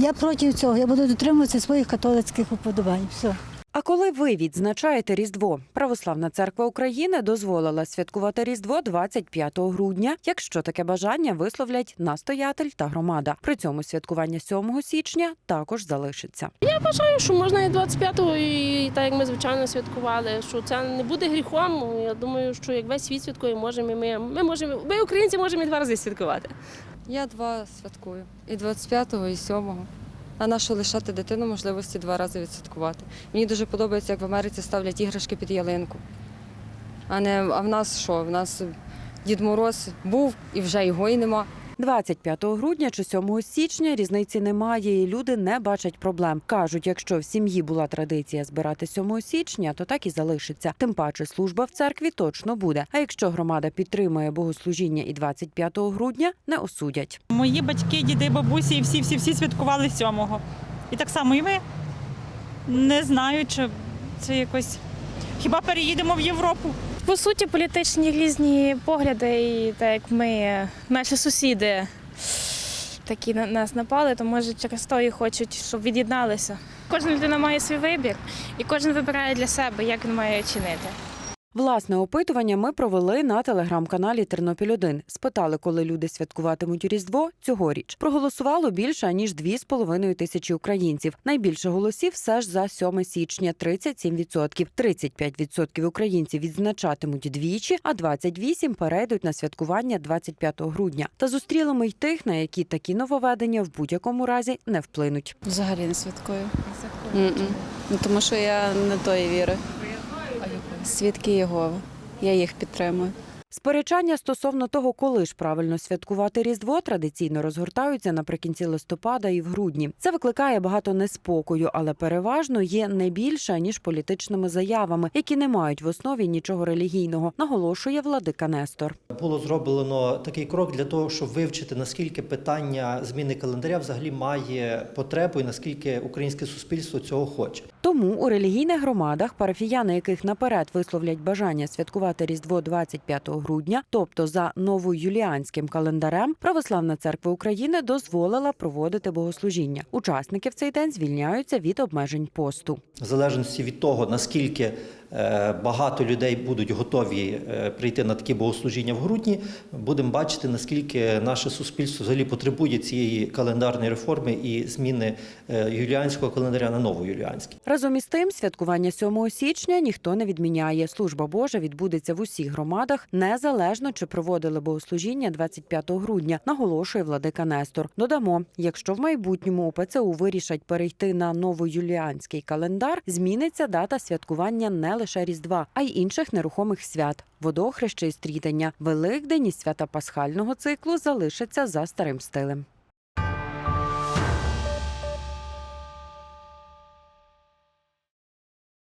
Я проти цього. Я буду дотримуватися своїх католицьких уподобань. Все. А коли ви відзначаєте Різдво, Православна церква України дозволила святкувати Різдво 25 грудня, якщо таке бажання висловлять настоятель та громада. При цьому святкування 7 січня також залишиться. Я Вважаю, що можна і 25-го, і так як ми звичайно святкували, що це не буде гріхом. Я думаю, що як весь світ святкує, можемо і ми. Ми можемо, ми українці можемо і два рази святкувати. Я два святкую. І 25-го, і 7-го. А на що лишати дитину можливості два рази відсвяткувати? Мені дуже подобається, як в Америці ставлять іграшки під ялинку. А не а в нас що? В нас Дід Мороз був і вже його і нема. 25 грудня чи 7 січня різниці немає, і люди не бачать проблем. кажуть, якщо в сім'ї була традиція збирати 7 січня, то так і залишиться. Тим паче служба в церкві точно буде. А якщо громада підтримує богослужіння і 25 грудня, не осудять. Мої батьки, діди, бабусі, і всі, всі, всі святкували сьомого. І так само і ми. Не знаю, чи це якось. Хіба переїдемо в Європу? По суті, політичні різні погляди, і так як ми, наші сусіди такі на нас напали, то може через то і хочуть, щоб від'єдналися. Кожна людина має свій вибір, і кожен вибирає для себе, як він має чинити. Власне опитування ми провели на телеграм-каналі Тернопіль 1 Спитали, коли люди святкуватимуть Різдво цьогоріч. Проголосувало більше ніж 2,5 тисячі українців. Найбільше голосів все ж за 7 січня 37%. 35% українців відзначатимуть двічі, а 28% перейдуть на святкування 25 грудня. Та зустріли ми й тих, на які такі нововведення в будь-якому разі не вплинуть. Взагалі не святкую. М-м. Ну, тому що я не тої віри. Свідки Єгови. Я їх підтримую. Сперечання стосовно того, коли ж правильно святкувати Різдво, традиційно розгортаються наприкінці листопада і в грудні. Це викликає багато неспокою, але переважно є не більше ніж політичними заявами, які не мають в основі нічого релігійного, наголошує владика Нестор. Було зроблено такий крок для того, щоб вивчити наскільки питання зміни календаря взагалі має потребу і наскільки українське суспільство цього хоче. Тому у релігійних громадах, парафіяни яких наперед висловлять бажання святкувати Різдво 25 грудня, тобто за новоюліанським календарем, Православна церква України дозволила проводити богослужіння. Учасники в цей день звільняються від обмежень посту. В залежності від того, наскільки багато людей будуть готові е, прийти на такі богослужіння в грудні, будемо бачити, наскільки наше суспільство взагалі потребує цієї календарної реформи і зміни е, юліанського календаря на новоюліанський. Разом із тим, святкування 7 січня ніхто не відміняє. Служба Божа відбудеться в усіх громадах, незалежно чи проводили богослужіння 25 грудня, наголошує владика Нестор. Додамо, якщо в майбутньому УПЦУ вирішать перейти на новоюліанський календар, зміниться дата святкування не лише Різдва, а й інших нерухомих свят. водохреща і стрітання, Великдень і свята пасхального циклу залишаться за старим стилем.